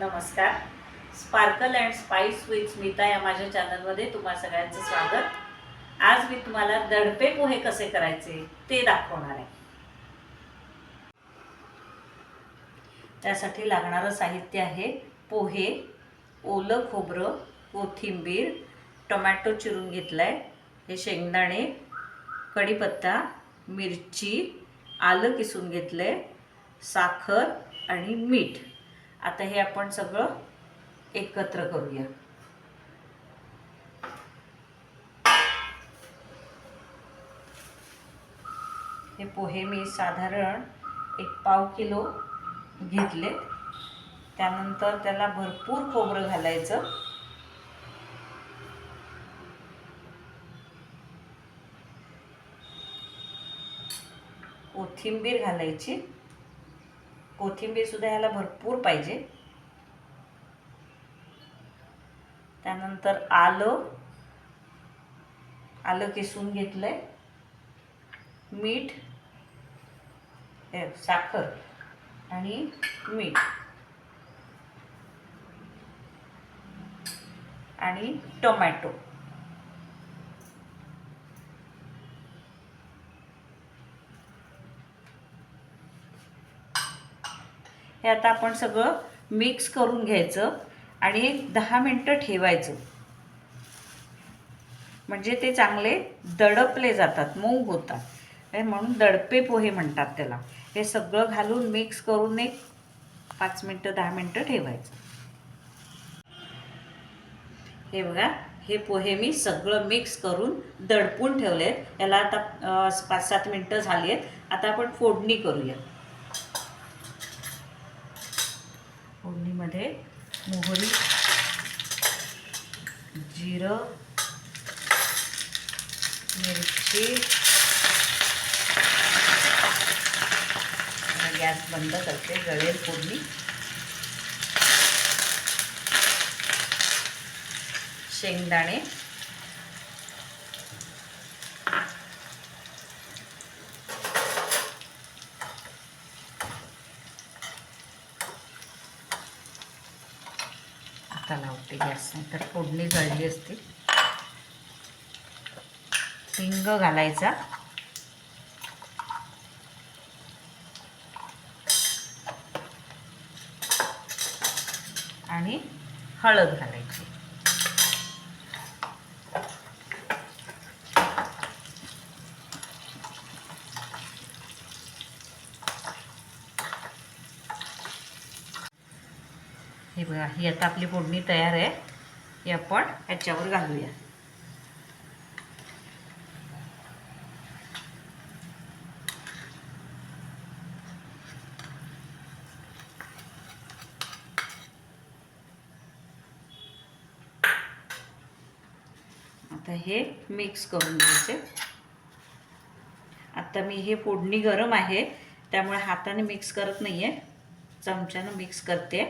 नमस्कार. Sparkle and spice with Smita या माझ्या चॅनलमध्ये तुम्हा सगळ्यांचं स्वागत. आज मी तुम्हाला दडपे पोहे कसे करायचे ते दाखवणार आहे. त्यासाठी लागणारं साहित्य आहे पोहे ओलं खोबरं कोथिंबीर टोमॅटो चिरून घेतला आहे हे शेंगदाणे कढीपत्ता मिरची आलं किसून घेतलं आहे साखर आणि मीठ. आता हे आपण सगळं एकत्र करूया. हे पोहे मी साधारण एक पाव किलो घेतले त्यानंतर त्याला भरपूर खोबरं घालायचं. कोथिंबीर घालायची. कोथिंबीर सुद्धा ह्याला भरपूर पाहिजे. त्यानंतर आलं. आलं किसून घेतलंय. मीठ. हे, साखर आणि मीठ. आणि टोमॅटो. हे आता आपण सगळं मिक्स करून घ्यायचं आणि दहा मिनटं ठेवायचं. म्हणजे ते चांगले दडपले जातात मऊ होतात. हे म्हणून दडपे पोहे म्हणतात त्याला. हे सगळं घालून मिक्स करून एक पाच मिनटं दहा मिनटं ठेवायचं. हे बघा हे पोहे मी सगळं मिक्स करून दडपून ठेवले आहेत याला आता पाच सात मिनटं झाली आहेत. आता आपण फोडणी करूया फोडणीमध्ये मोहरी जिरं मिरची गॅस बंद करते जळेल फोडणी. शेंगदाणे आता लावते गॅस तर फोडणी जळली असते. हिंग घालायचा. आणि हळद घालायची. हे बघा ही आता आपली फोडणी तयार आहे. ही आपण ह्याच्यावर घालूया. आता हे मिक्स करून घ्यायचे. आता मी हे फोडणी गरम आहे त्यामुळे हाताने मिक्स करत नाही आहे चमच्यानं मिक्स करते.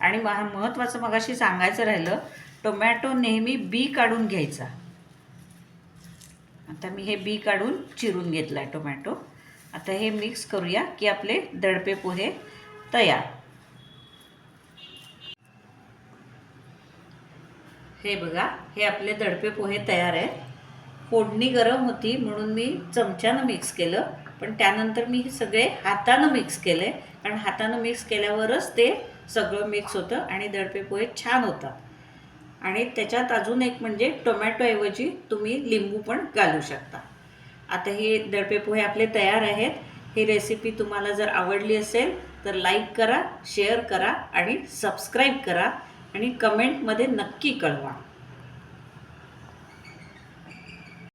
आणि महा महत्त्वाचं मगाशी सांगायचं राहिलं टोमॅटो नेहमी बी काढून घ्यायचा. आता मी हे बी काढून चिरून घेतला आहे टोमॅटो. आता हे मिक्स करूया की आपले दडपे पोहे तयार. हे बघा हे आपले दडपे पोहे तयार आहेत. फोडणी गरम होती म्हणून मी चमच्यानं मिक्स केलं. पण त्यानंतर मी हे सगळे हातानं मिक्स केले. कारण हातानं मिक्स केल्यावरच ते सगळं मिक्स होतं आणि दडपे पोहे छान होतात. आणि त्याच्यात अजून एक म्हणजे टोमॅटोऐवजी तुम्ही लिंबू पण घालू शकता. आता हे दडपे पोहे आपले तयार आहेत. ही रेसिपी तुम्हाला जर आवडली असेल तर लाईक करा शेअर करा आणि सबस्क्राईब करा. आणि कमेंटमध्ये नक्की कळवा.